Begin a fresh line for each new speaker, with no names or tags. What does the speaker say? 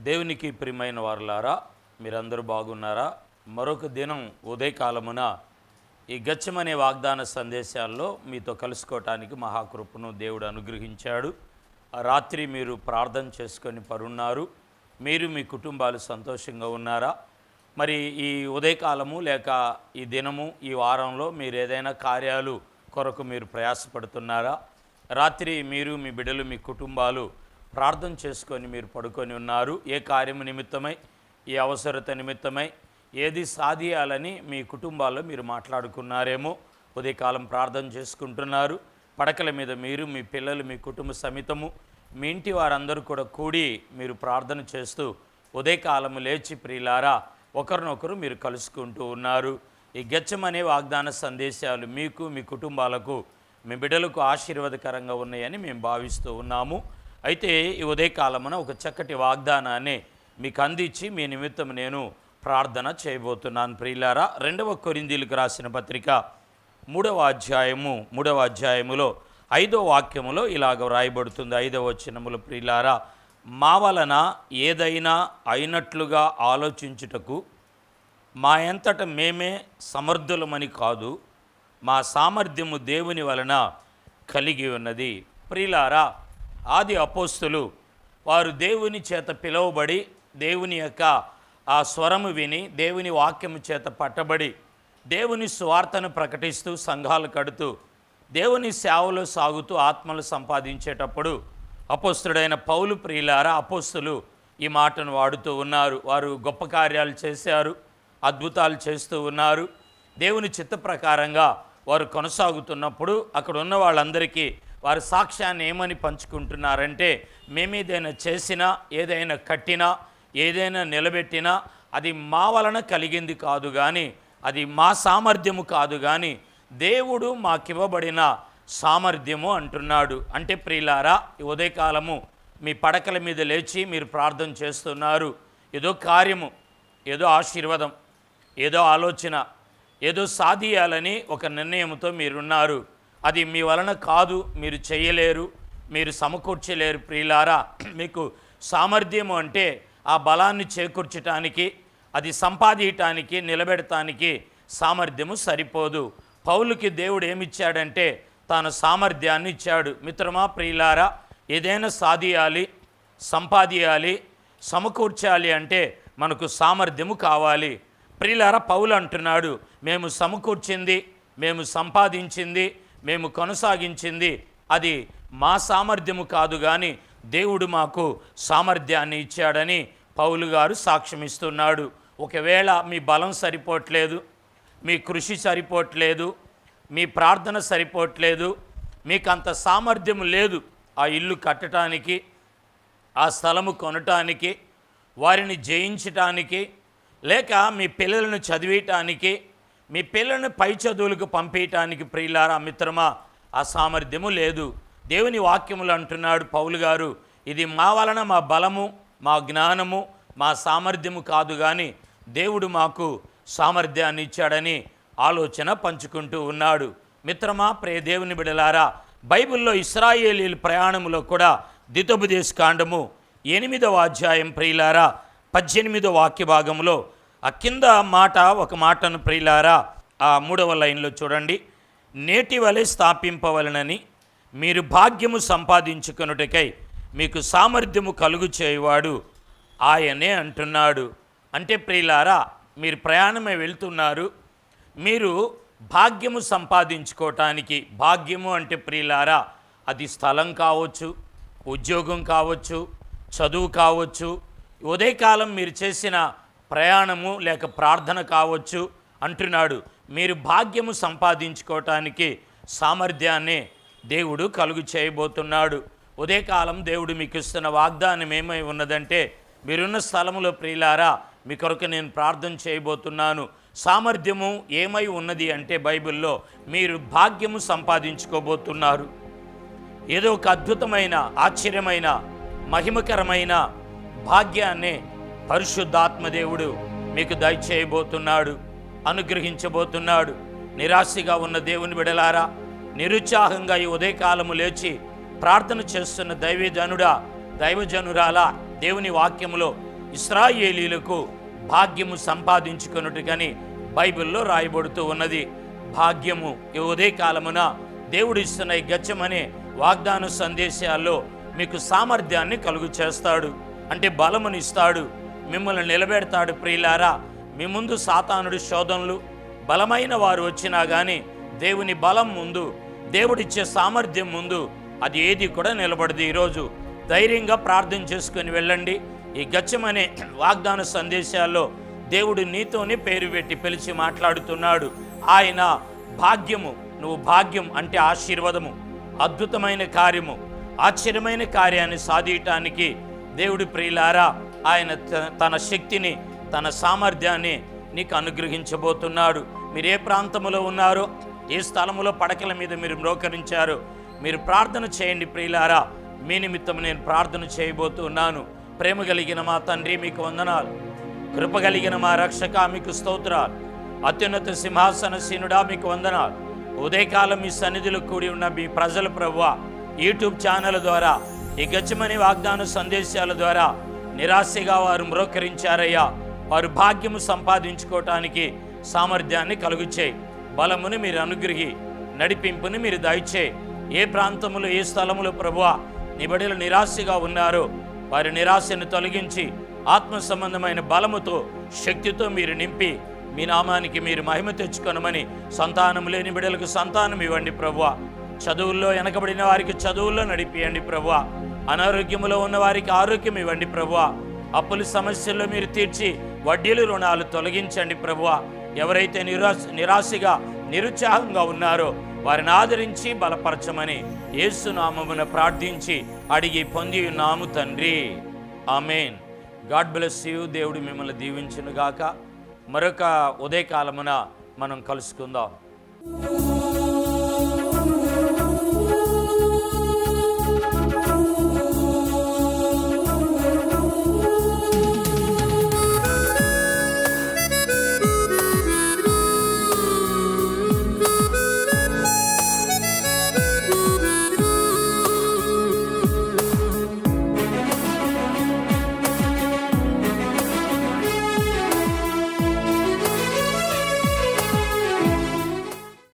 దేవునికి ప్రియమైన వారులారా మీరందరూ బాగున్నారా? మరొక దినం ఉదయకాలమున ఈ గచ్చమనే వాగ్దాన సందేశాల్లో మీతో కలుసుకోవటానికి మహాకృపను దేవుడు అనుగ్రహించాడు. రాత్రి మీరు ప్రార్థన చేసుకొని పరున్నారు. మీరు మీ కుటుంబాలు సంతోషంగా ఉన్నారా? మరి ఈ ఉదయకాలము లేక ఈ దినము ఈ వారంలో మీరు ఏదైనా కార్యాలు కొరకు మీరు ప్రయాసపడుతున్నారా? రాత్రి మీరు మీ బిడ్డలు మీ కుటుంబాలు ప్రార్థన చేసుకొని మీరు పడుకొని ఉన్నారు. ఏ కార్యము నిమిత్తమై ఏ అవసరత నిమిత్తమై ఏది సాధియాలని మీ కుటుంబాల్లో మీరు మాట్లాడుకున్నారేమో ఉదయకాలం ప్రార్థన చేసుకుంటున్నారు. పడకల మీద మీరు మీ పిల్లలు మీ కుటుంబ సమితము మీ ఇంటి వారందరూ కూడా కూడి మీరు ప్రార్థన చేస్తూ ఉదయకాలము లేచి ప్రియులారా ఒకరినొకరు మీరు కలుసుకుంటూ ఉన్నారు. ఈ గెచ్చమనే వాగ్దాన సందేశాలు మీకు మీ కుటుంబాలకు మీ బిడ్డలకు ఆశీర్వాదకరంగా ఉన్నాయని మేము భావిస్తూ ఉన్నాము. అయితే ఈ ఉదయకాలమున ఒక చక్కటి వాగ్దానాన్ని మీకు అందించి మీ నిమిత్తం నేను ప్రార్థన చేయబోతున్నాను. ప్రియులారా రెండవ కొరిందీలకు రాసిన పత్రిక మూడవ అధ్యాయము మూడవ అధ్యాయములో ఐదో వాక్యములో ఇలాగ వ్రాయబడుతుంది. ఐదవ వచనములు ప్రియులారా మా వలన ఏదైనా అయినట్లుగా ఆలోచించుటకు మా ఎంతట మేమే సమర్థులమని కాదు మా సామర్థ్యము దేవుని వలన కలిగి ఉన్నది. ప్రియులారా ఆది అపోస్తులు వారు దేవుని చేత పిలువబడి దేవుని యొక్క ఆ స్వరము విని దేవుని వాక్యము చేత పట్టబడి దేవుని స్వార్థను ప్రకటిస్తూ సంఘాలు కడుతూ దేవుని సేవలో సాగుతూ ఆత్మలు సంపాదించేటప్పుడు అపోస్తుడైన పౌలు ప్రియులారా అపోస్తులు ఈ మాటను వాడుతూ ఉన్నారు. వారు గొప్ప కార్యాలు చేశారు అద్భుతాలు చేస్తూ ఉన్నారు. దేవుని చిత్త ప్రకారంగా వారు కొనసాగుతున్నప్పుడు అక్కడ ఉన్న వాళ్ళందరికీ వారి సాక్ష్యాన్ని ఏమని పంచుకుంటున్నారంటే మేమేదైనా చేసినా ఏదైనా కట్టినా ఏదైనా నిలబెట్టినా అది మా వలన కలిగింది కాదు కానీ అది మా సామర్థ్యము కాదు కానీ దేవుడు మాకివ్వబడిన సామర్థ్యము అంటున్నాడు. అంటే ప్రియులారా ఈ ఉదయకాలము మీ పడకల మీద లేచి మీరు ప్రార్థన చేస్తున్నారు. ఏదో కార్యము ఏదో ఆశీర్వాదం ఏదో ఆలోచన ఏదో సాధియాలని ఒక నిర్ణయంతో మీరున్నారు. అది మీ వలన కాదు మీరు చేయలేరు మీరు సమకూర్చలేరు ప్రియులారా. మీకు సామర్థ్యము అంటే ఆ బలాన్ని చేకూర్చటానికి అది సంపాదించటానికి నిలబెడటానికి సామర్థ్యము సరిపోదు. పౌలుకి దేవుడు ఏమిచ్చాడంటే తాను సామర్థ్యాన్ని ఇచ్చాడు. మిత్రమా ప్రియులారా ఏదైనా సాధియాలి సంపాదియాలి సమకూర్చాలి అంటే మనకు సామర్థ్యము కావాలి. ప్రియులారా పౌలు అంటున్నాడు మేము సమకూర్చింది మేము సంపాదించింది మేము కొనసాగించింది. అది మా సామర్థ్యము కాదు కానీ దేవుడు మాకు సామర్థ్యాన్ని ఇచ్చాడని పౌలు గారు సాక్ష్యమిస్తున్నాడు. ఒకవేళ మీ బలం సరిపోవట్లేదు మీ కృషి సరిపోవట్లేదు మీ ప్రార్థన సరిపోవట్లేదు మీకు అంత సామర్థ్యం లేదు ఆ ఇల్లు కట్టడానికి ఆ స్థలము కొనటానికి వారిని జయించటానికి లేక మీ పిల్లలను చదివేయటానికి మీ పిల్లలను పై చదువులకు పంపించటానికి ప్రియులారా మిత్రమా ఆ సామర్థ్యము లేదు. దేవుని వాక్యములు అంటున్నాడు పౌలు గారు ఇది మా వలన మా బలము మా జ్ఞానము మా సామర్థ్యము కాదు కానీ దేవుడు మాకు సామర్థ్యాన్ని ఇచ్చాడని ఆలోచన పంచుకుంటూ ఉన్నాడు. మిత్రమా ప్రే దేవుని బిడలారా బైబిల్లో ఇస్రాయేలీల ప్రయాణములో కూడా దితోపదేశ కాండము ఎనిమిదవ అధ్యాయం ప్రియులారా పద్దెనిమిదవ వాక్య భాగంలో ఆ కింద మాట ఒక మాటను ప్రియులారా ఆ మూడవ లైన్లో చూడండి. నేటి వలె స్థాపింపవలనని మీరు భాగ్యము సంపాదించుకొనుటకై మీకు సామర్థ్యము కలుగు చేయవాడు ఆయనే అంటున్నాడు. అంటే ప్రియులారా మీరు ప్రయాణమే వెళ్తున్నారు. మీరు భాగ్యము సంపాదించుకోవటానికి భాగ్యము అంటే ప్రియులారా అది స్థలం కావచ్చు ఉద్యోగం కావచ్చు చదువు కావచ్చు ఉదయకాలం మీరు చేసిన ప్రయాణము లేక ప్రార్థన కావచ్చు అంటున్నాడు. మీరు భాగ్యము సంపాదించుకోవటానికి సామర్థ్యాన్ని దేవుడు కలుగు చేయబోతున్నాడు. ఉదయకాలం దేవుడు మీకు ఇస్తున్న వాగ్దానం ఏమై ఉన్నదంటే మీరున్న స్థలములో ప్రియులారా మీ కొరకు నేను ప్రార్థన చేయబోతున్నాను. సామర్థ్యము ఏమై ఉన్నది అంటే బైబిల్లో మీరు భాగ్యము సంపాదించుకోబోతున్నారు. ఏదో ఒక అద్భుతమైన ఆశ్చర్యమైన మహిమకరమైన భాగ్యాన్ని పరిశుద్ధాత్మదేవుడు మీకు దయచేయబోతున్నాడు అనుగ్రహించబోతున్నాడు. నిరాశగా ఉన్న దేవుని బిడలారా నిరుత్సాహంగా ఈ ఉదయకాలము లేచి ప్రార్థన చేస్తున్న దైవజనుడా దైవజనురాలా దేవుని వాక్యములో ఇస్రాయేలీలకు భాగ్యము సంపాదించుకొనుటకని బైబిల్లో రాయబడుతూ ఉన్నది. భాగ్యము ఈ ఉదయకాలమున దేవుడు ఇస్తున్న ఈ గచ్చమనే వాగ్దాన సందేశాల్లో మీకు సామర్థ్యాన్ని కలుగు చేస్తాడు అంటే బలమునిస్తాడు. మిమ్మల్ని నిలబెడతాడు ప్రియులారా. మీ ముందు సాతానుడి శోధనలు బలమైన వారు వచ్చినా కానీ దేవుని బలం ముందు దేవుడిచ్చే సామర్థ్యం ముందు అది ఏది కూడా నిలబడదు ఈరోజు. ధైర్యంగా ప్రార్థన చేసుకొని వెళ్ళండి. ఈ గచ్చమనే వాగ్దాన సందేశాల్లో దేవుడు నీతోనే పేరు పెట్టి పిలిచి మాట్లాడుతున్నాడు. ఆయన భాగ్యము నువ్వు భాగ్యం అంటే ఆశీర్వాదము అద్భుతమైన కార్యము ఆశ్చర్యమైన కార్యాన్ని సాధించటానికి దేవుడి ప్రియులారా ఆయన తన శక్తిని తన సామర్థ్యాన్ని నీకు అనుగ్రహించబోతున్నాడు. మీరు ఏ ప్రాంతంలో ఉన్నారో ఏ స్థలములో పడకల మీద మీరు మ్రోకరించారు మీరు ప్రార్థన చేయండి ప్రియులారా. మీ నిమిత్తం నేను ప్రార్థన చేయబోతున్నాను ప్రేమ కలిగిన మా తండ్రి మీకు వందనాలు. కృప కలిగిన మా రక్షక మీకు స్తోత్రాలు. అత్యున్నత సింహాసన సీనుడా మీకు వందనాలు. ఉదయకాలం మీ సన్నిధిలో కూడి ఉన్న మీ ప్రజల ప్రభువ యూట్యూబ్ ఛానల్ ద్వారా ఈ గచ్చమని వాగ్దాన సందేశాల ద్వారా నిరాశగా వారు మ్రోకరించారయ్యా. వారు భాగ్యము సంపాదించుకోవటానికి సామర్థ్యాన్ని కలుగుచేయి. బలమును మీరు అనుగ్రహి నడిపింపుని మీరు దయచేయి. ఏ ప్రాంతంలో ఏ స్థలములో ప్రభువ నిబడిలు నిరాశగా ఉన్నారో వారి నిరాశను తొలగించి ఆత్మ సంబంధమైన బలముతో శక్తితో మీరు నింపి మీ నామానికి మీరు మహిమ తెచ్చుకొనమని సంతానం లేని బిడలకు సంతానం ఇవ్వండి ప్రభువ. చదువుల్లో వెనకబడిన వారికి చదువుల్లో నడిపియండి ప్రభువ. అనారోగ్యములో ఉన్న వారికి ఆరోగ్యం ఇవ్వండి ప్రభువ. అప్పుల సమస్యల్లో మీరు తీర్చి వడ్డీలు రుణాలు తొలగించండి ప్రభువ. ఎవరైతే నిరాశ నిరాశగా నిరుత్సాహంగా ఉన్నారో వారిని ఆదరించి బలపరచమని యేసునామమున ప్రార్థించి అడిగి పొంది ఉన్నాము తండ్రి. ఆమెన్. God bless you. దేవుడు మిమ్మల్ని దీవించునుగాక. మరొక ఉదయకాలమున మనం కలుసుకుందాం.